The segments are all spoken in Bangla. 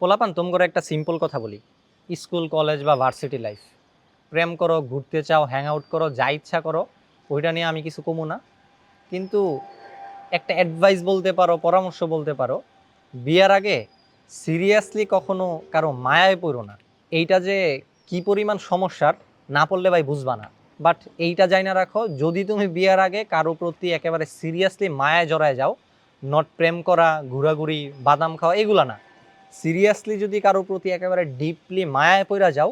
পোলাপান, তোম করে একটা সিম্পল কথা বলি। স্কুল, কলেজ বা ভার্সিটি লাইফ প্রেম করো, ঘুরতে চাও হ্যাং আউট করো, যা ইচ্ছা করো, ওইটা নিয়ে আমি কিছু কমু না। কিন্তু একটা অ্যাডভাইস বলতে পারো, পরামর্শ বলতে পারো, বিয়ার আগে সিরিয়াসলি কখনো কারও মায়ায় পড়ো না। এইটা যে কি পরিমাণ সমস্যার, না পড়লে ভাই বুঝবা না। বাট এইটা যাই না রাখো, যদি তুমি বিয়ার আগে কারও প্রতি একেবারে সিরিয়াসলি মায়ায় জড়ায় যাও নট প্রেম করা, ঘোরাঘুরি, বাদাম খাওয়া, এগুলা না। সিরিয়াসলি যদি কারও প্রতি একেবারে ডিপলি মায়ায় পড়া যাও,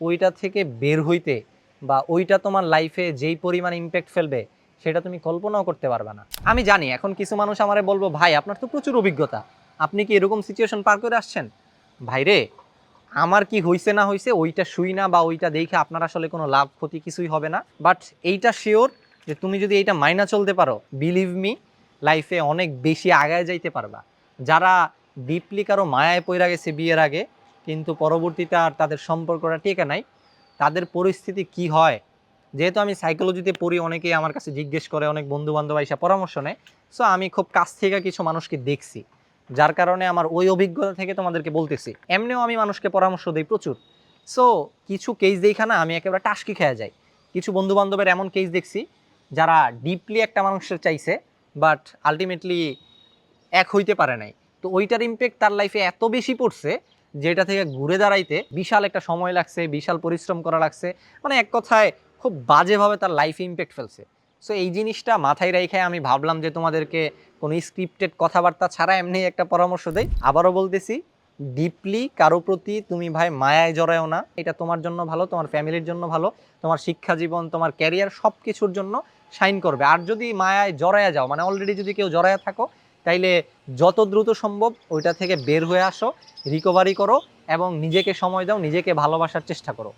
ওইটা থেকে বের হইতে বা ওইটা তোমার লাইফে যেই পরিমাণ ইম্প্যাক্ট ফেলবে, সেটা তুমি কল্পনাও করতে পারবে না। আমি জানি, এখন কিছু মানুষ আমারে বলব, ভাই, আপনার তো প্রচুর অভিজ্ঞতা। আপনি কি এরকম সিচুয়েশন পার করে আসছেন? ভাইরে আমার কি হইছে না হইছে, ওইটা শুই না বা ওইটা দেখে আপনার আসলে কোনো লাভ, ক্ষতি কিছুই হবে না। বাট এইটা শিওর যে তুমি যদি এইটা মাইনা চলতে পারো বিলিভ মি লাইফে অনেক বেশি আগায় যাইতে পারবা। যারা ডিপলি কারও মায়ায় পইরা গেছে বিয়ের আগে, কিন্তু পরবর্তীতে আর তাদের সম্পর্কটা টেকে নাই। তাদের পরিস্থিতি কি হয়? যেহেতু আমি সাইকোলজিতে পড়ি, অনেকেই আমার কাছে জিজ্ঞেস করে, অনেক বন্ধু বান্ধব এসে পরামর্শ নেয়। সো আমি খুব কাছ থেকে কিছু মানুষকে দেখছি, যার কারণে আমার ওই অভিজ্ঞতা থেকে তোমাদেরকে বলতেছি। এমনিও আমি মানুষকে পরামর্শ দিই প্রচুর। সো কিছু কেস দেখা না আমি একেবারে টাসকি খেয়ে যাই। কিছু বন্ধু বান্ধবের এমন কেস দেখছি, যারা ডিপলি একটা মানুষের চাইছে বাট আলটিমেটলি এক হইতে পারে নাই। তো ওইটার ইম্প্যাক্ট তার লাইফে এত বেশি পড়ছে যেটা থেকে ঘুরে দাঁড়াইতে বিশাল একটা সময় লাগছে, বিশাল পরিশ্রম করা লাগছে। মানে এক কথায় খুব বাজেভাবে তার লাইফে ইম্প্যাক্ট ফেলছে। সো এই জিনিসটা মাথায় রেখে আমি ভাবলাম যে তোমাদেরকে কোনো স্ক্রিপ্টেড কথাবার্তা ছাড়া এমনি একটা পরামর্শ দেই। আবারও বলতেছি ডিপলি কারও প্রতি তুমি ভাই মায়ায় জড়ায়ও না। এটা তোমার জন্য ভালো, তোমার ফ্যামিলির জন্য ভালো, তোমার শিক্ষা জীবন, তোমার ক্যারিয়ার সব কিছুর জন্য সাইন করবে। আর যদি মায়ায় জড়ায়া যাও মানে অলরেডি যদি কেউ জড়ায়া থাকো তাইলে যত দ্রুত সম্ভব ওইটা থেকে বের হয়ে আসো রিকভারি করো এবং নিজেকে সময় দাও, নিজেকে ভালোবাসার চেষ্টা করো।